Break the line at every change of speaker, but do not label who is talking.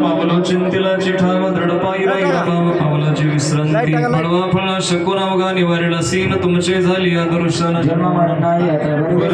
व्यवसाय व पावलो चिंतिला चिठाव दृढपाई राई. बाब पावलाची विश्रांती. फळवा फळ शकुनावगा निवारेला सीन. तुमचे झाली या